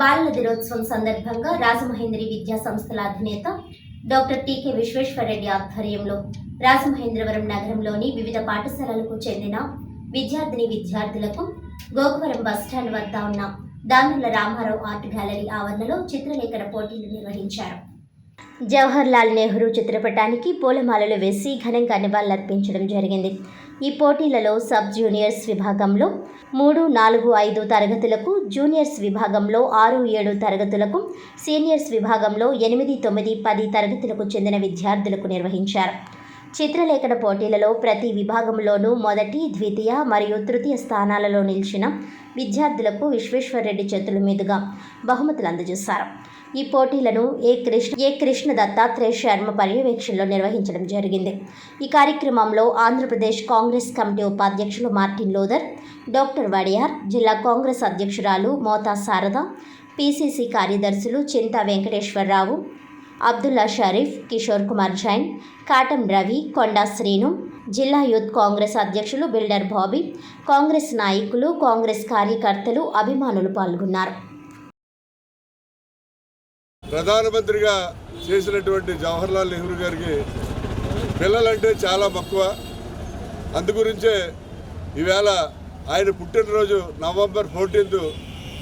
బాలల దినోత్సవం సందర్భంగా రాజమహేంద్రి విద్యా సంస్థల అధినేత డాక్టర్ టికె విశ్వేశ్వరరెడ్డి ఆధ్వర్యంలో రాజమహేంద్రవరం నగరంలోని వివిధ పాఠశాలలకు చెందిన విద్యార్థిని విద్యార్థులకు గోకువరం బస్టాండ్ వద్ద ఉన్న దానుల రామారావు ఆర్ట్ గ్యాలరీ ఆవరణలో చిత్రలేఖన పోటీలు నిర్వహించారు. జవహర్ లాల్ నెహ్రూ చిత్రపటానికి పూలమాలలు వేసి ఘనంగా నివాళులర్పించడం జరిగింది. ఈ పోటీలలో సబ్ జూనియర్స్ విభాగంలో మూడు నాలుగు ఐదు తరగతులకు జూనియర్స్ విభాగంలో ఆరు ఏడు తరగతులకు సీనియర్స్ విభాగంలో ఎనిమిది తొమ్మిది పది తరగతులకు చెందిన విద్యార్థులకు నిర్వహించారు. చిత్రలేఖన పోటీలలో ప్రతి విభాగంలోనూ మొదటి ద్వితీయ మరియు తృతీయ స్థానాలలో నిలిచిన విద్యార్థులకు విశ్వేశ్వరరెడ్డి చేతుల మీదుగా బహుమతులు అందజేశారు. ఈ పోటీలను ఏ కృష్ణ ఏ కృష్ణ దత్తాత్రేయ శర్మ పర్యవేక్షణలో నిర్వహించడం జరిగింది. ఈ కార్యక్రమంలో ఆంధ్రప్రదేశ్ కాంగ్రెస్ కమిటీ ఉపాధ్యక్షులు మార్టిన్ లోదర్ డాక్టర్ వడియార్ జిల్లా కాంగ్రెస్ అధ్యక్షురాలు మోతా శారద పిసిసి కార్యదర్శులు చింతా వెంకటేశ్వరరావు అబ్దుల్లా షరీఫ్ కిషోర్ కుమార్ జైన్ కాటం రవి కొండా శ్రీను జిల్లా యూత్ కాంగ్రెస్ అధ్యక్షులు బిల్డర్ బాబీ కాంగ్రెస్ నాయకులు కాంగ్రెస్ కార్యకర్తలు అభిమానులు పాల్గొన్నారు. ప్రధానమంత్రిగా చేసినటువంటి జవహర్లాల్ నెహ్రూ గారికి పిల్లలంటే చాలా మక్కువ. అందుగురించే ఈవేళ ఆయన పుట్టినరోజు నవంబర్ ఫోర్టీన్త్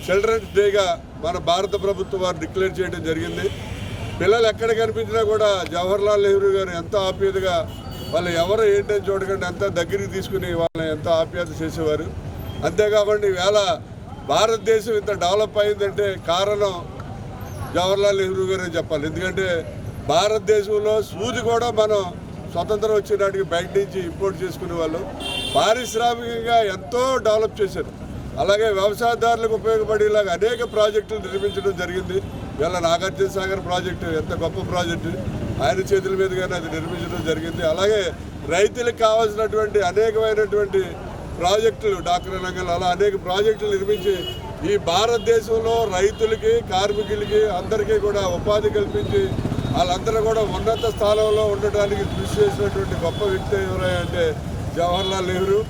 చిల్డ్రన్స్ డేగా మన భారత ప్రభుత్వం వారు డిక్లేర్ చేయడం జరిగింది. పిల్లలు ఎక్కడ కనిపించినా కూడా జవహర్లాల్ నెహ్రూ గారు ఎంతో ఆప్యాయతగా వాళ్ళు ఎవరు ఏంటని చూడకుండా ఎంత దగ్గరికి తీసుకుని వాళ్ళని ఎంతో ఆప్యాయత చేసేవారు. అంతేకాకుండా ఈవేళ భారతదేశం ఇంత డెవలప్ అయిందంటే కారణం జవహర్లాల్ నెహ్రూ గారే చెప్పాలి. ఎందుకంటే భారతదేశంలో సూది కూడా మనం స్వతంత్రం వచ్చినాటికి బయట నుంచి ఇంపోర్ట్ చేసుకునే వాళ్ళు. పారిశ్రామికంగా ఎంతో డెవలప్ చేశారు. అలాగే వ్యవసాయదారులకు ఉపయోగపడేలాగా అనేక ప్రాజెక్టులు నిర్మించడం జరిగింది. ఇవాళ నాగార్జున సాగర్ ప్రాజెక్టు ఎంత గొప్ప ప్రాజెక్టు. ఆయన చేతుల మీదుగానే అది నిర్మించడం జరిగింది. అలాగే రైతులకు కావాల్సినటువంటి అనేకమైనటువంటి ప్రాజెక్టులు డాక్టర్ రంగంలో అలా అనేక ప్రాజెక్టులు నిర్మించి ఈ భారతదేశంలో రైతులకి కార్మికులకి అందరికీ కూడా ఉపాధి కల్పించి వాళ్ళందరూ కూడా ఉన్నత స్థానంలో ఉండటానికి కృషి చేసినటువంటి గొప్ప వ్యక్తి ఎవరంటే జవహర్లాల్ నెహ్రూ.